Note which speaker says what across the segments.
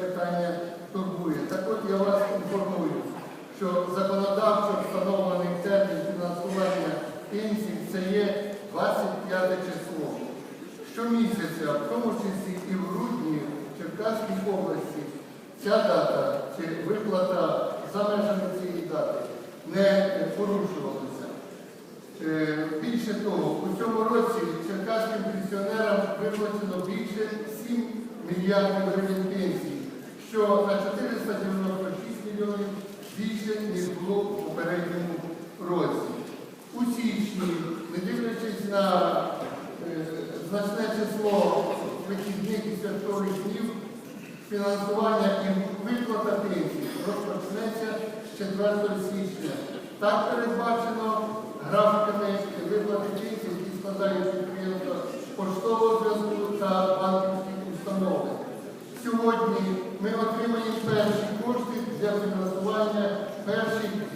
Speaker 1: питання турбує. Так от я вас інформую, що законодавчо встановлений термін фінансування пенсій це є 25 число. Щомісяця, в тому числі і в грудні в Черкаській області, ця дата чи виплата за межами цієї дати не порушувалася. Е, більше того, у цьому році черкаським пенсіонерам виплачено більше 7 мільярдів гривень пенсій що на 496 мільйонів більше, ніж було в попередньому році. У січні, не дивлячись на е, значне число вихідних і святкових днів, фінансування і виплата пенсій розпочнеться з 4 січня. Так передбачено графіками виплати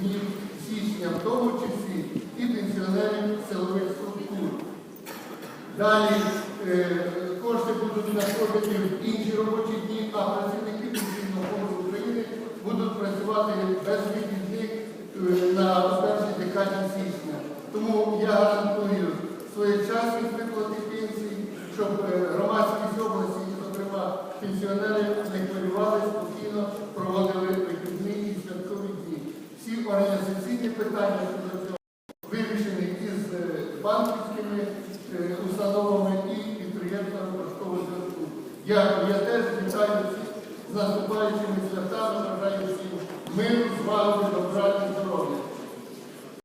Speaker 1: днів січня, в тому числі і пенсіонерів силових структур. Далі е, кошти будуть надходити в інші робочі дні, а працівники Пенсійного фонду України будуть працювати без вихідних е, на першій декаді січня. Тому я гарантую своєчасність виплати пенсій, щоб е, громадськість області, зокрема пенсіонери, не хвилювалися, спокійно проводили питання вирішені із е, банківськими е, установами і підприємствами поштового зв'язку. Я, я теж вітаю всіх з наступаючими святами, бажаю всім миру, слави.